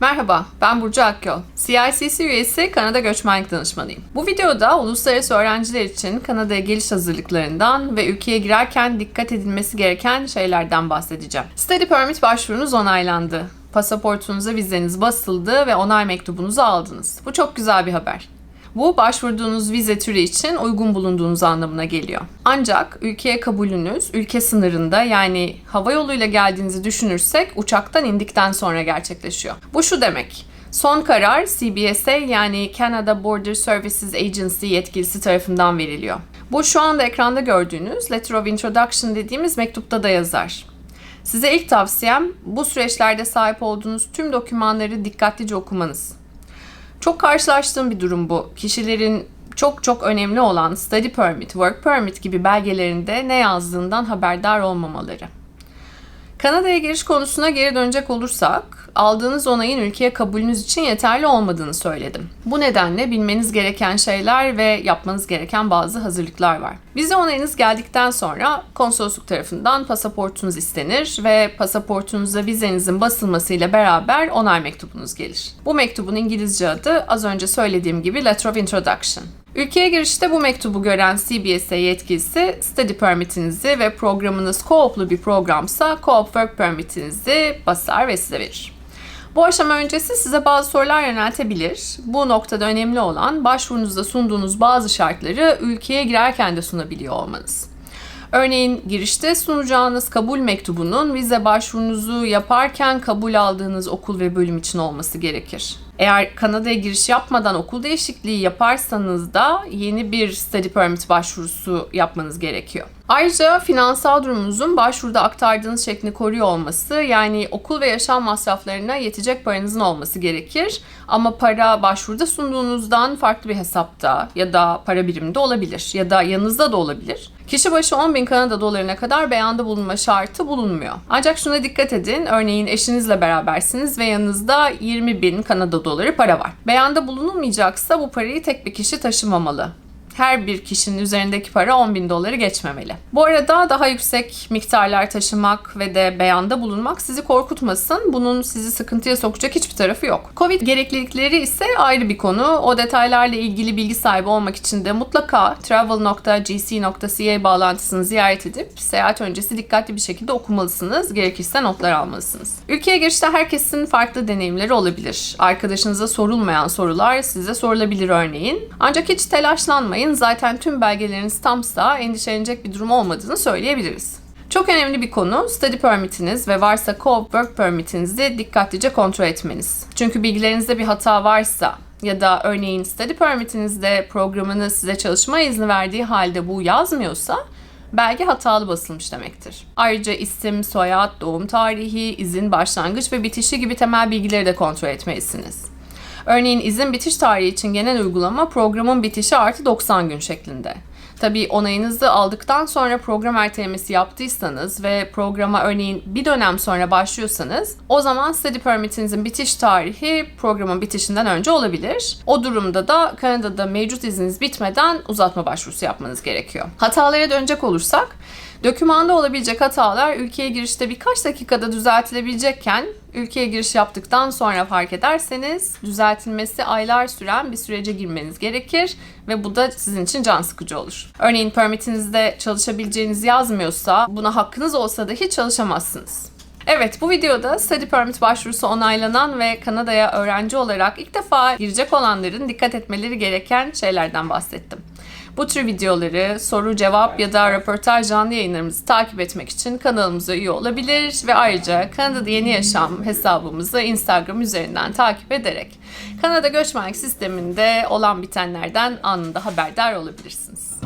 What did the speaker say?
Merhaba, ben Burcu Akyol. CICC üyesi Kanada Göçmenlik Danışmanıyım. Bu videoda uluslararası öğrenciler için Kanada'ya geliş hazırlıklarından ve ülkeye girerken dikkat edilmesi gereken şeylerden bahsedeceğim. Study Permit başvurunuz onaylandı. Pasaportunuza vizeniz basıldı ve onay mektubunuzu aldınız. Bu çok güzel bir haber. Bu başvurduğunuz vize türü için uygun bulunduğunuz anlamına geliyor. Ancak ülkeye kabulünüz ülke sınırında yani hava yoluyla geldiğinizi düşünürsek uçaktan indikten sonra gerçekleşiyor. Bu şu demek. Son karar CBSA yani Canada Border Services Agency yetkilisi tarafından veriliyor. Bu şu anda ekranda gördüğünüz Letter of Introduction dediğimiz mektupta da yazar. Size ilk tavsiyem bu süreçlerde sahip olduğunuz tüm dokümanları dikkatlice okumanız. Çok karşılaştığım bir durum bu. Kişilerin çok çok önemli olan study permit, work permit gibi belgelerinde ne yazdığından haberdar olmamaları. Kanada'ya giriş konusuna geri dönecek olursak, aldığınız onayın ülkeye kabulünüz için yeterli olmadığını söyledim. Bu nedenle bilmeniz gereken şeyler ve yapmanız gereken bazı hazırlıklar var. Vize onayınız geldikten sonra konsolosluk tarafından pasaportunuz istenir ve pasaportunuza vizenizin basılmasıyla beraber onay mektubunuz gelir. Bu mektubun İngilizce adı az önce söylediğim gibi Letter of Introduction. Ülkeye girişte bu mektubu gören CBSA yetkilisi study permitinizi ve programınız co-op'lu bir programsa co-op work permitinizi basar ve size verir. Bu aşama öncesi size bazı sorular yöneltebilir. Bu noktada önemli olan başvurunuzda sunduğunuz bazı şartları ülkeye girerken de sunabiliyor olmanız. Örneğin girişte sunacağınız kabul mektubunun vize başvurunuzu yaparken kabul aldığınız okul ve bölüm için olması gerekir. Eğer Kanada'ya giriş yapmadan okul değişikliği yaparsanız da yeni bir study permit başvurusu yapmanız gerekiyor. Ayrıca finansal durumunuzun başvuruda aktardığınız şeklini koruyor olması yani okul ve yaşam masraflarına yetecek paranızın olması gerekir. Ama para başvuruda sunduğunuzdan farklı bir hesapta ya da para biriminde olabilir ya da yanınızda da olabilir. Kişi başı 10 bin Kanada dolarına kadar beyanda bulunma şartı bulunmuyor. Ancak şuna dikkat edin. Örneğin eşinizle berabersiniz ve yanınızda 20 bin Kanada doları para var. Beyanda bulunulmayacaksa bu parayı tek bir kişi taşımamalı her bir kişinin üzerindeki para 10 bin doları geçmemeli. Bu arada daha yüksek miktarlar taşımak ve de beyanda bulunmak sizi korkutmasın. Bunun sizi sıkıntıya sokacak hiçbir tarafı yok. Covid gereklilikleri ise ayrı bir konu. O detaylarla ilgili bilgi sahibi olmak için de mutlaka travel.gc.ca bağlantısını ziyaret edip seyahat öncesi dikkatli bir şekilde okumalısınız. Gerekirse notlar almalısınız. Ülkeye girişte herkesin farklı deneyimleri olabilir. Arkadaşınıza sorulmayan sorular size sorulabilir örneğin. Ancak hiç telaşlanmayın. Zaten tüm belgeleriniz tamsa endişelenecek bir durum olmadığını söyleyebiliriz. Çok önemli bir konu study permitiniz ve varsa co-op work permitinizi dikkatlice kontrol etmeniz. Çünkü bilgilerinizde bir hata varsa ya da örneğin study permitinizde programını size çalışma izni verdiği halde bu yazmıyorsa belge hatalı basılmış demektir. Ayrıca isim, soyad, doğum tarihi, izin başlangıç ve bitişi gibi temel bilgileri de kontrol etmelisiniz. Örneğin izin bitiş tarihi için genel uygulama programın bitişi artı 90 gün şeklinde. Tabii onayınızı aldıktan sonra program ertelemesi yaptıysanız ve programa örneğin bir dönem sonra başlıyorsanız o zaman study permitinizin bitiş tarihi programın bitişinden önce olabilir. O durumda da Kanada'da mevcut izniniz bitmeden uzatma başvurusu yapmanız gerekiyor. Hatalara dönecek olursak Dokümanda olabilecek hatalar ülkeye girişte birkaç dakikada düzeltilebilecekken ülkeye giriş yaptıktan sonra fark ederseniz düzeltilmesi aylar süren bir sürece girmeniz gerekir ve bu da sizin için can sıkıcı olur. Örneğin permitinizde çalışabileceğiniz yazmıyorsa buna hakkınız olsa da hiç çalışamazsınız. Evet bu videoda study permit başvurusu onaylanan ve Kanada'ya öğrenci olarak ilk defa girecek olanların dikkat etmeleri gereken şeylerden bahsettim. Bu tür videoları, soru cevap ya da röportaj canlı yayınlarımızı takip etmek için kanalımıza üye olabilir ve ayrıca Kanada'da Yeni Yaşam hesabımızı Instagram üzerinden takip ederek Kanada göçmenlik sisteminde olan bitenlerden anında haberdar olabilirsiniz.